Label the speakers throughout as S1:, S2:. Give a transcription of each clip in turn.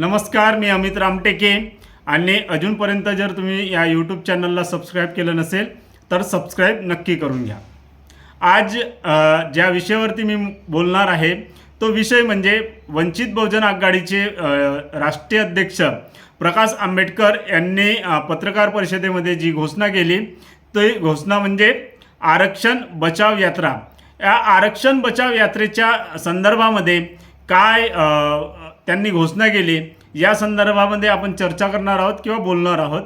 S1: नमस्कार मी अमित रामटेके. आणि अजूनपर्यंत जर तुम्ही या यूट्यूब चॅनलला सबस्क्राईब केलं नसेल तर सबस्क्राईब नक्की करून घ्या. आज ज्या विषयावरती मी बोलणार आहे तो विषय म्हणजे वंचित बहुजन आघाडीचे राष्ट्रीय अध्यक्ष प्रकाश आंबेडकर यांनी पत्रकार परिषदेमध्ये जी घोषणा केली ती घोषणा म्हणजे आरक्षण बचाव यात्रा. या आरक्षण बचाव यात्रेच्या संदर्भामध्ये काय त्यांनी घोषणा केली. या संदर्भामध्ये आपण चर्चा करणार आहोत किंवा बोलणार आहोत.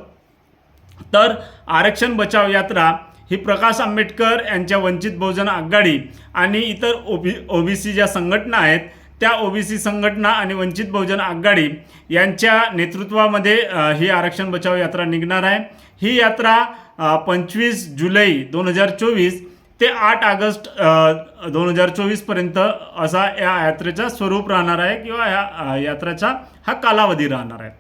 S1: तर आरक्षण बचाव यात्रा ही प्रकाश आंबेडकर यांच्या वंचित बहुजन आघाडी आणि इतर ओबी ओबीसी ज्या संघटना आहेत त्या ओबीसी संघटना आणि वंचित बहुजन आघाडी यांच्या नेतृत्वामध्ये ही आरक्षण बचाव यात्रा निघणार आहे. ही यात्रा पंचवीस जुलै दोन हजार चोवीस ते आठ ऑगस्ट दोन हजार चोवीसपर्यंत असा या यात्रेचा स्वरूप राहणार आहे किंवा या यात्राचा यात्रेचा हा कालावधी राहणार आहे.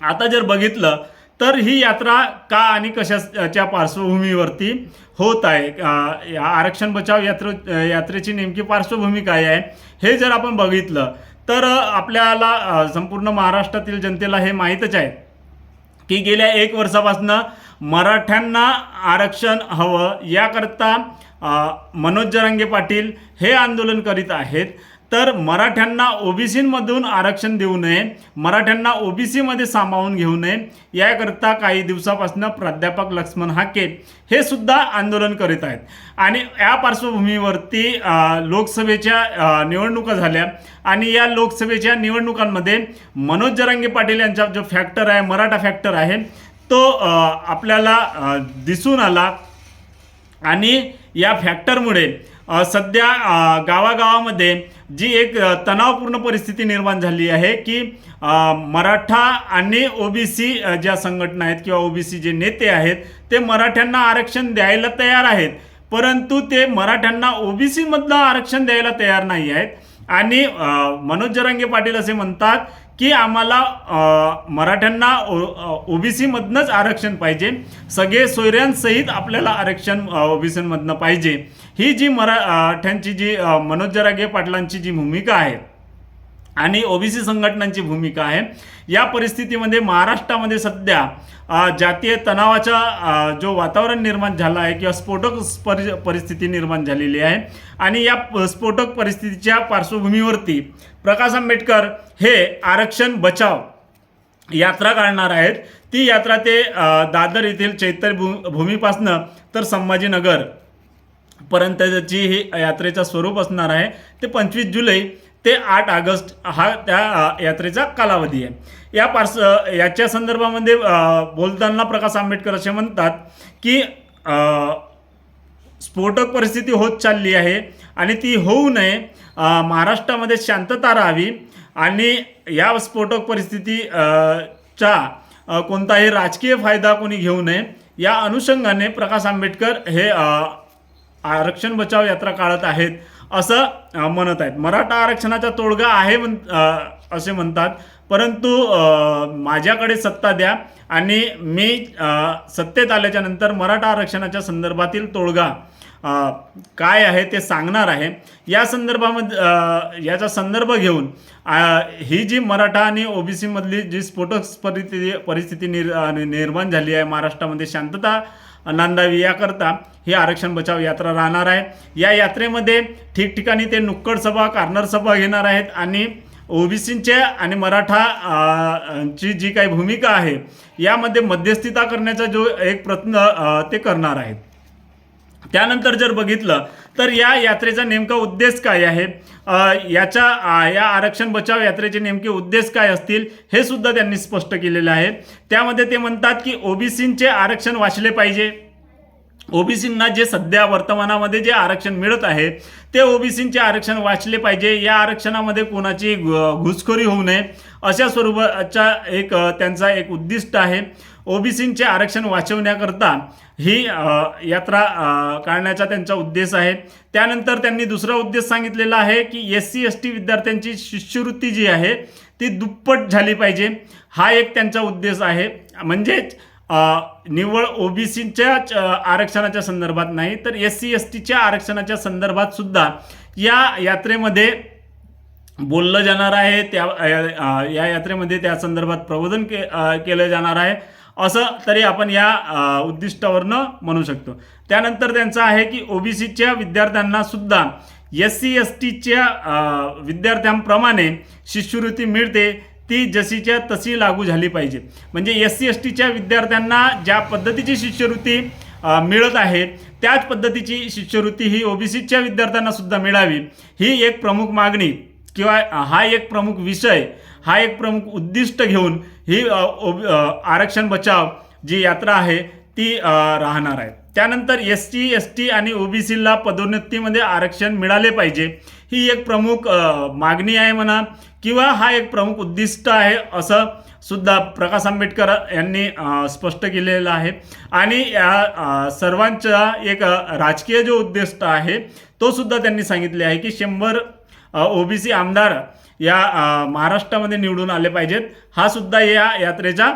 S1: आता जर बघितलं तर ही यात्रा का आणि कशाच्या पार्श्वभूमीवरती होत आहे? या आरक्षण बचाव यात्रे यात्रेची नेमकी पार्श्वभूमी काय आहे? हे जर आपण बघितलं तर आपल्याला संपूर्ण महाराष्ट्रातील जनतेला हे माहीतच आहे की गेल्या एक वर्षापासून मराठ्यांना आरक्षण हवं. याकरता मनोज जरांगे पाटील हे आंदोलन करीत आहेत. तर मराठ्यांना ओबीसीमधून आरक्षण देऊ नये. मराठ्यांना ओबीसीमध्ये सामावून घेऊ नये. याकरता काही दिवसापासून प्राध्यापक लक्ष्मण हाके हे सुद्धा आंदोलन करीत आहेत. आणि या पार्श्वभूमीवरती लोकसभेच्या निवडणुका झाल्या. आणि या लोकसभेच्या निवडणुकांमध्ये मनोज जरांगे पाटील यांचा जो फॅक्टर आहे मराठा फॅक्टर आहे तो आपल्याला दिसून आला. आणि या फॅक्टरमुळे सध्या गावागावामध्ये जी एक तणावपूर्ण परिस्थिती निर्माण झाली आहे की मराठा आणि ओबीसी ज्या संघटना आहेत किंवा ओबीसी जे नेते आहेत ते मराठ्यांना आरक्षण द्यायला तयार आहेत. परंतु ते मराठ्यांना ओ बी सीमधलं आरक्षण द्यायला तयार नाही आहेत. आणि मनोज जरांगे पाटील असे म्हणतात की आम्हाला अ, मराठ्यांना ओबीसीमधनंच आरक्षण पाहिजे. सगळे सोयऱ्यांसहित आपल्याला आरक्षण ओबीसीमधनं पाहिजे. ही जी मराठ्यांची जी मनोज जरागे पाटलांची जी भूमिका आहे आणि ओबीसी संघटनांची भूमिका आहे. या परिस्थितीमध्ये महाराष्ट्रामध्ये सध्या जातीय तणावाचा जो वातावरण निर्माण झालं आहे किंवा स्फोटक परि परिस्थिती निर्माण झालेली आहे. आणि या स्फोटक परिस्थितीच्या पार्श्वभूमीवरती प्रकाश आंबेडकर हे आरक्षण बचाव यात्रा काढणार आहेत. ती यात्रा ते दादर येथील चैतन्य भू भूमीपासनं तर संभाजीनगर पर्यंतची ही यात्रेचा स्वरूप असणार आहे. ते पंचवीस जुलै ते आठ ऑगस्ट हा त्या यात्रेचा कालावधी आहे. या पार्स याच्या संदर्भामध्ये बोलताना प्रकाश आंबेडकर असे म्हणतात की स्फोटक परिस्थिती होत चालली आहे आणि ती होऊ नये. महाराष्ट्रामध्ये शांतता राहावी आणि या स्फोटक परिस्थिती चा कोणताही राजकीय फायदा कोणी घेऊ नये. या अनुषंगाने प्रकाश आंबेडकर हे आरक्षण बचाव यात्रा काढत आहेत. असं म्हणत आहेत. मराठा आरक्षणाचा तोडगा आहे म्हण असे म्हणतात. परंतु माझ्याकडे सत्ता द्या आणि मी सत्तेत आल्याच्यानंतर मराठा आरक्षणाच्या संदर्भातील तोडगा काय आहे ते सांगणार आहे. या संदर्भामध्ये याचा संदर्भ घेऊन ही जी मराठा आणि ओबीसीमधली जी स्फोटक परिस्थिती परिस्थिती निर निर्माण झाली आहे महाराष्ट्रामध्ये शांतता नांदावी याकरता ही आरक्षण बचाव यात्रा राहणार आहे. या यात्रेमध्ये ठिकठिकाणी ते नुक्कड सभा कार्नर सभा घेणार आहेत आणि ओबीसींचे आणि मराठा ची जी काही भूमिका आहे यामध्ये मध्यस्थिता करण्याचा जो एक प्रयत्न ते करणार आहेत. त्यानंतर जर बघितलं तर या यात्रेचा नेमका उद्देश काय आहे? याच्या या आरक्षण बचाव यात्रेचे नेमके उद्देश काय असतील हे सुद्धा त्यांनी स्पष्ट केलेलं आहे. त्यामध्ये ते म्हणतात की ओबीसींचे आरक्षण वाचले पाहिजे. ओबीसींना जे सध्या वर्तमानामध्ये जे आरक्षण मिळत आहे ते ओबीसींचे आरक्षण वाचले पाहिजे. या आरक्षणामध्ये कोणाची घ- घुसखोरी होऊ नये अशा स्वरूपाचा एक त्यांचा एक उद्दिष्ट आहे. ओबीसींचे आरक्षण वाचवण्याकरता ही यात्रा काढण्याचा त्यांचा उद्देश आहे. त्यानंतर त्यांनी दुसरा उद्देश सांगितलेला आहे की एस सी एस टी विद्यार्थ्यांची शिष्यवृत्ती जी आहे ती दुप्पट झाली पाहिजे. हा एक त्यांचा उद्देश आहे. म्हणजेच निव्वळ ओबीसीच्या आरक्षणाच्या संदर्भात नाही तर एस सी एस टीच्या आरक्षणाच्या संदर्भात सुद्धा या यात्रेमध्ये बोललं जाणार आहे त्या या यात्रेमध्ये त्या संदर्भात प्रबोधन के केलं जाणार आहे असं तरी आपण या उद्दिष्टावरनं म्हणू शकतो. त्यानंतर त्यांचं आहे की ओबीसीच्या विद्यार्थ्यांना सुद्धा एस सी एस टीच्या विद्यार्थ्यांप्रमाणे शिष्यवृत्ती मिळते ती जशीच्या तशी लागू झाली पाहिजे. म्हणजे एस सी एस टीच्या विद्यार्थ्यांना ज्या पद्धतीची शिष्यवृत्ती मिळत आहे त्याच पद्धतीची शिष्यवृत्ती ही ओबीसीच्या विद्यार्थ्यांना सुद्धा मिळावी. ही एक प्रमुख मागणी किंवा हा एक प्रमुख विषय हा एक प्रमुख उद्दिष्ट घेऊन ही आरक्षण बचाव जी यात्रा आहे ती राहणार आहे. त्यानंतर एस टी एस टी आणि ओबीसीला पदोन्नतीमध्ये आरक्षण मिळाले पाहिजे. ही एक प्रमुख मागणी आहे म्हणा किंवा हा एक प्रमुख उद्दिष्ट आहे असं सुद्धा प्रकाश आंबेडकर यांनी स्पष्ट केलेलं आहे. आणि या सर्वांचा एक राजकीय जो उद्दिष्ट आहे तो सुद्धा त्यांनी सांगितले आहे की शंभर ओबीसी आमदार या महाराष्ट्रामध्ये निवडून आले पाहिजेत. हा सुद्धा या यात्रेचा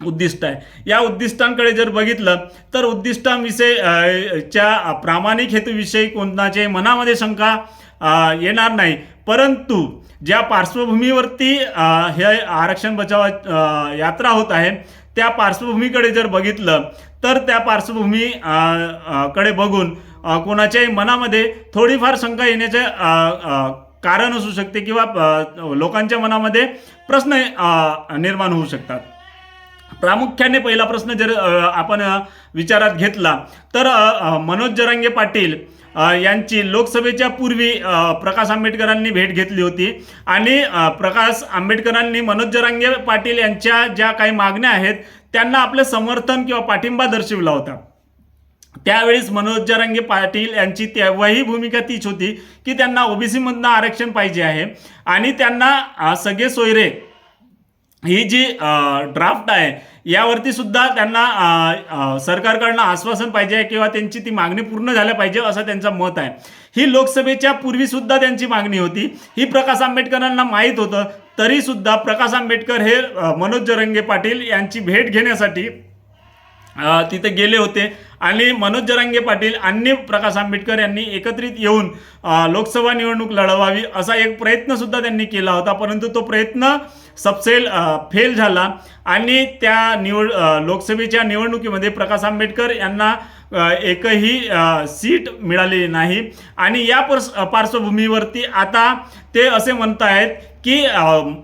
S1: उद्दिष्ट आहे. या उद्दिष्टांकडे जर बघितलं तर उद्दिष्टांविषयी च्या प्रामाणिक हेतूविषयी कोणाचे मनामध्ये शंका येणार नाही. परंतु ज्या पार्श्वभूमीवरती हे आरक्षण बचाव यात्रा होत आहे त्या पार्श्वभूमीकडे जर बघितलं तर त्या पार्श्वभूमी कडे बघून कोणाच्याही मनामध्ये थोडीफार शंका येण्याचे कारण असू शकते किंवा लोकांच्या मनामध्ये प्रश्न निर्माण होऊ शकतात. प्रामुख्याने पहिला प्रश्न जर आपण विचारात घेतला तर मनोज जरांगे पाटील यांची लोकसभेच्या पूर्वी प्रकाश आंबेडकरांनी भेट घेतली होती. आणि प्रकाश आंबेडकरांनी मनोज जरांगे पाटील यांच्या ज्या काही मागण्या आहेत त्यांना आपलं समर्थन किंवा पाठिंबा दर्शविला होता. त्यावेळेस मनोज जरांगे पाटील यांची तेव्हाही भूमिका तीच होती की त्यांना ओबीसीमधनं आरक्षण पाहिजे आहे. आणि त्यांना सगळे सोयरे ही जी ड्राफ्ट आहे यावरती सुद्धा त्यांना सरकारकडनं आश्वासन पाहिजे आहे किंवा त्यांची ती मागणी पूर्ण झाल्या पाहिजे असं त्यांचं मत आहे. ही लोकसभेच्या पूर्वी सुद्धा त्यांची मागणी होती. ही प्रकाश आंबेडकरांना माहीत होतं. तरी सुद्धा प्रकाश आंबेडकर हे मनोज जरंगे पाटील यांची भेट घेण्यासाठी तिथे गेले होते. आणि मनोज जरांगे पाटील आणि प्रकाश आंबेडकर यांनी एकत्रित येऊन लोकसभा निवडणूक लढवावी असा एक प्रयत्नसुद्धा त्यांनी केला होता. परंतु तो प्रयत्न सबसेल फेल झाला. आणि त्या निवड लोकसभेच्या निवडणुकीमध्ये प्रकाश आंबेडकर यांना एकही सीट मिळालेली नाही. आणि या पर्स पार्श्वभूमीवरती आता ते असे म्हणत आहेत की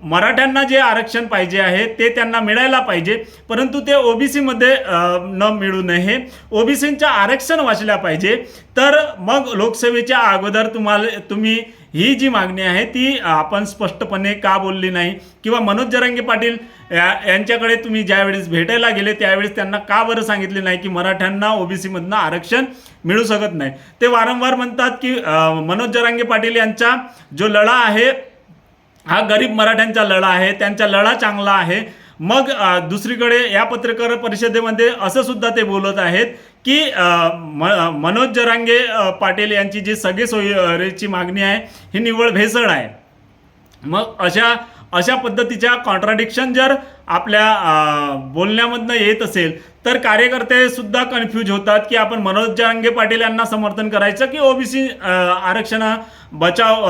S1: मराठ्यांना जे आरक्षण पाहिजे आहे ते त्यांना मिळायला पाहिजे. परंतु ते ओबीसीमध्ये न मिळू नये. ओबीसींच्या आरक्षण वाचल्या पाहिजे. तर मग लोकसेवेच्या अगोदर तुम्हाला तुम्ही ही जी मागणी आहे ती आपण स्पष्टपणे का बोलली नाही? किंवा मनोज जरांगे पाटील या- यांच्याकडे तुम्ही ज्यावेळेस भेटायला गेले त्यावेळेस त्यांना का बरं सांगितले नाही की मराठ्यांना ओबीसीमधनं आरक्षण मिळू शकत नाही? ते वारंवार म्हणतात की मनोज जरांगे पाटील यांचा जो लढा आहे हा गरीब मराठ्यांचा लढा आहे त्यांचा लढा चांगला आहे. मग दुसरीकडे या पत्रकार परिषदेमध्ये असं सुद्धा ते बोलत आहेत की म- मनोज जरांगे पाटील यांची जी सगळे सोयीची मागणी आहे ही निव्वळ भेसळ आहे. मग अशा अशा पद्धतीच्या कॉन्ट्राडिक्शन जर आपल्या बोलण्यामधनं येत असेल तर कार्यकर्ते सुद्धा कन्फ्यूज होतात की आपण मनोज जरांगे पाटील यांना समर्थन करायचं की ओबीसी आरक्षण बचाव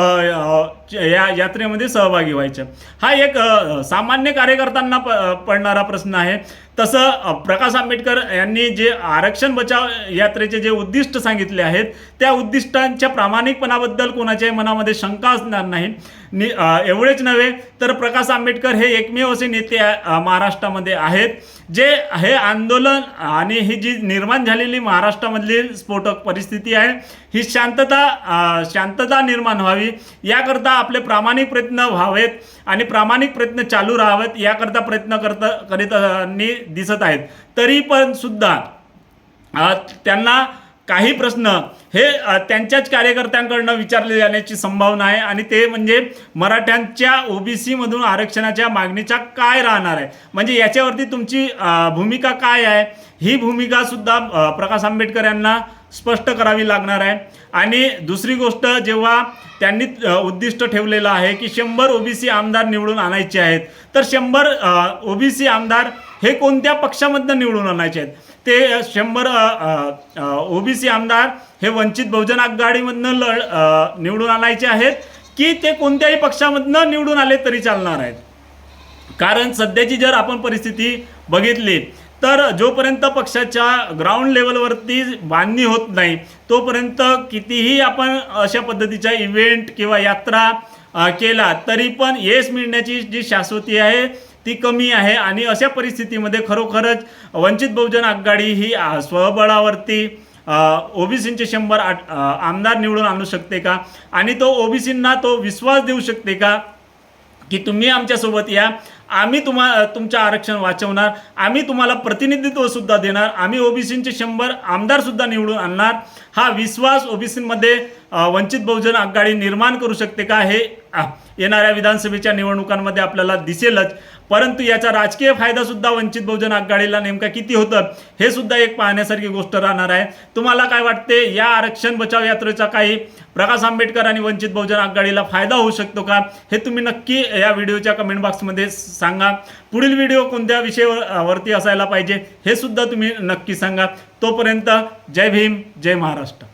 S1: या यात्रेमध्ये सहभागी व्हायचं? हा एक सामान्य कार्यकर्त्यांना प पडणारा प्रश्न आहे. तसं प्रकाश आंबेडकर यांनी जे आरक्षण बचाव यात्रेचे जे उद्दिष्ट सांगितले आहेत त्या उद्दिष्टांच्या प्रामाणिकपणाबद्दल कोणाच्याही मनामध्ये शंका असणार नाही. नि एवढेच नव्हे तर प्रकाश आंबेडकर हे एकमेव असे नेते महाराष्ट्रामध्ये आहेत जे हे आंदोलन आणि ही जी निर्माण झालेली महाराष्ट्रामधली स्फोटक परिस्थिती आहे ही शांतता शांतता निर्माण व्हावी याकरता आपले प्रामाणिक प्रयत्न व्हावेत आणि प्रामाणिक प्रयत्न चालू राहावेत याकरता प्रयत्न करता करीत दिसत आहेत. तरी पण सुद्धा त्यांना काही प्रश्न हे त्यांच्याच कार्यकर्त्यांकडनं विचारले जाण्याची संभावना आहे आणि ते म्हणजे मराठ्यांच्या ओ बी सीमधून आरक्षणाच्या मागणीचा काय राहणार आहे? म्हणजे याच्यावरती तुमची भूमिका काय आहे? ही भूमिकासुद्धा प्रकाश आंबेडकर यांना स्पष्ट करावी लागणार आहे. आणि दुसरी गोष्ट जेव्हा त्यांनी उद्दिष्ट ठेवलेलं आहे की शंभर ओबीसी आमदार निवडून आणायचे आहेत तर शंभर ओबीसी आमदार हे कोणत्या पक्षामधनं निवडून आणायचे आहेत? ते शंभर ओबीसी आमदार हे वंचित बहुजन आघाडीमधनं लढ निवडून आणायचे आहेत की ते कोणत्याही पक्षामधनं निवडून आले तरी चालणार आहेत? कारण सध्याची जर आपण परिस्थिती बघितली तर जोपर्यंत पक्षाच्या ग्राउंड लेवलवरती बांधणी होत नाही तोपर्यंत कितीही आपण अशा पद्धतीच्या इव्हेंट किंवा यात्रा केला तरी पण यश मिळण्याची जी शाश्वती आहे ती कमी आहे. आणि अशा परिस्थितीमध्ये खरोखरच वंचित बहुजन आघाडी ही स्वबळावरती ओबीसींचे शंभर आठ- आमदार निवडून आणू शकते का? आणि तो ओबीसींना तो विश्वास देऊ शकते का? की तुम्ही आमच्यासोबत या. आम्ही तुम्हा तुमच्या आरक्षण वाचवणार आम्ही तुम्हाला प्रतिनिधित्व सुद्धा देणार आम्ही ओबीसींचे शंभर आमदार सुद्धा निवडून आणणार. हा विश्वास ओबीसीमध्ये वंचित बहुजन आघाडी निर्माण करू शकते का हे येणाऱ्या विधानसभेच्या निवडणुकांमध्ये आपल्याला दिसेलच. परंतु याचा राजकीय फायदासुद्धा वंचित बहुजन आघाडीला नेमका किती होतं हे सुद्धा एक पाहण्यासारखी गोष्ट राहणार आहे. तुम्हाला काय वाटते या आरक्षण बचाव यात्रेचा काही प्रकाश आंबेडकर आणि वंचित बहुजन आघाडीला फायदा होऊ शकतो का हे तुम्ही नक्की या व्हिडिओच्या कमेंट बॉक्समध्ये सांगा. पुढील व्हिडिओ कोणत्या विषयावर वरती असायला पाहिजे हे सुद्धा तुम्ही नक्की सांगा. तोपर्यंत जय भीम जय महाराष्ट्र.